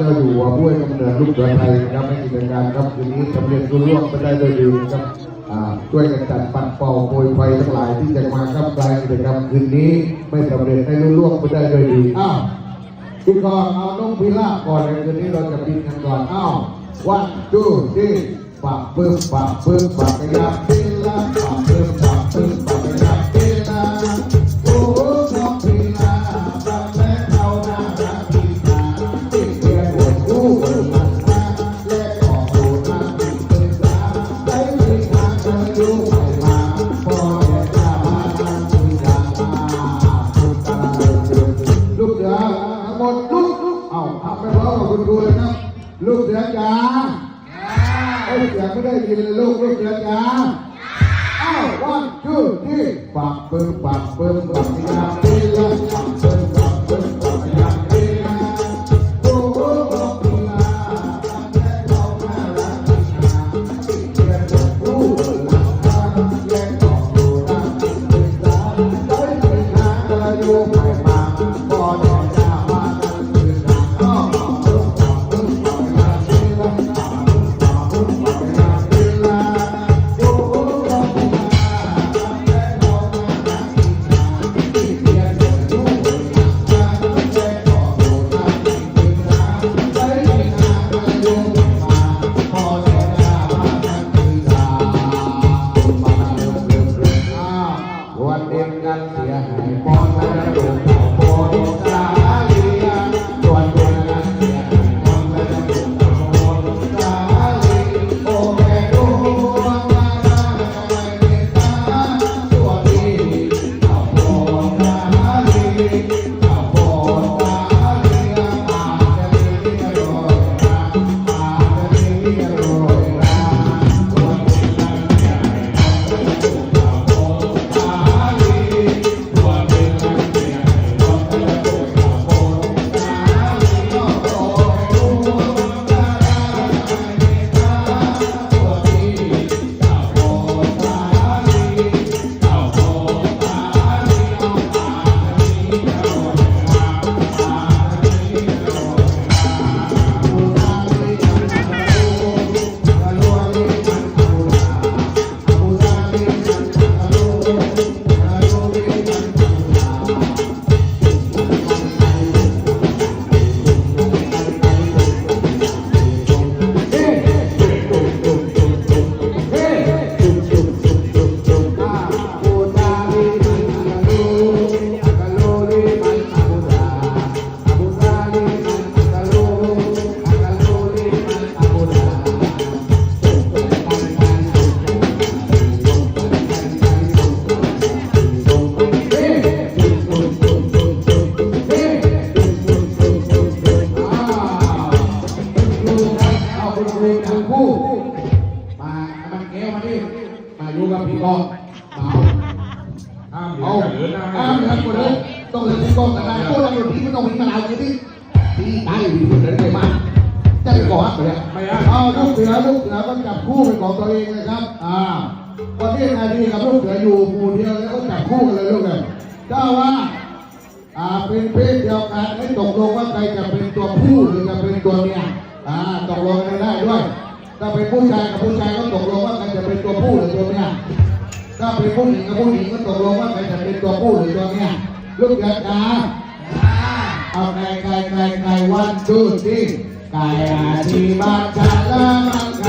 เจ้าอยู่หัวผู้ให้กำเนิดลูกเสือไทยนะครับในกิจการครับคืนนี้สำเร็จรุ่ร่วงไปได้โดยดีนะครับช่วยกันจัดปัดเป่าโปรยไฟทั้งหลายที่จะมาครับกลายกิจกรรมคืนนี้ไม่สำเร็จให้รุ่ร่วงไปได้โดยดีอ้าวคุณก่อนเอาน้องพิล่าก่อนในคืนนี้เราจะบินกันก่อนอ้าววันดูที่ปากปึ้มปากปึ้มปากกระยับพิล่าปากปึ้มปากปึ้ม ลูกเสือจ๋าไอ้เสียงไม่ได้ยินเลยลูกลูกเสือจ๋าอ้าววันจูที่ปากเปิ้งปากเปิ้งปากยาตีละปากเปิ้งปากเปิ้ง คุณครูทั้งคู่ มามันแก้วมาดิมาอยู่กับพี่กองมาห้ามเอาเดือหน้าเอาเหมือนคนเลยต้องเลยพี่กองกันได้พวกเราอยู่ที่ไม่ต้องมีขนาดนี้พี่พี่ได้พี่คนเลยมาจะไปก่อนเลยไม่ได้เอาลูกเสือลูกเสือก็จับคู่เป็นของตัวเองเลยครับ อ่าประเทศไทยดีกับลูกเสืออยู่หมู่เดียวแล้วก็จับคู่กันเลยลูกเลยเจ้าว่า อ่าเป็นเพศเดียวกันให้ตกลง อ่าตกลงกันได้ด้วย ถ้าเป็นผู้ชายกับผู้ชายก็ตกลงว่าใครจะเป็นตัวผู้หรือตัวเมียถ้าเป็นผู้หญิงกับผู้หญิงก็ตกลงว่าใครจะเป็นตัวผู้หรือตัวเมียลูกเสือจ้าเอาไก่ไก่ไก่ไก่วันดูสิไก่อาชีพบ้านใจ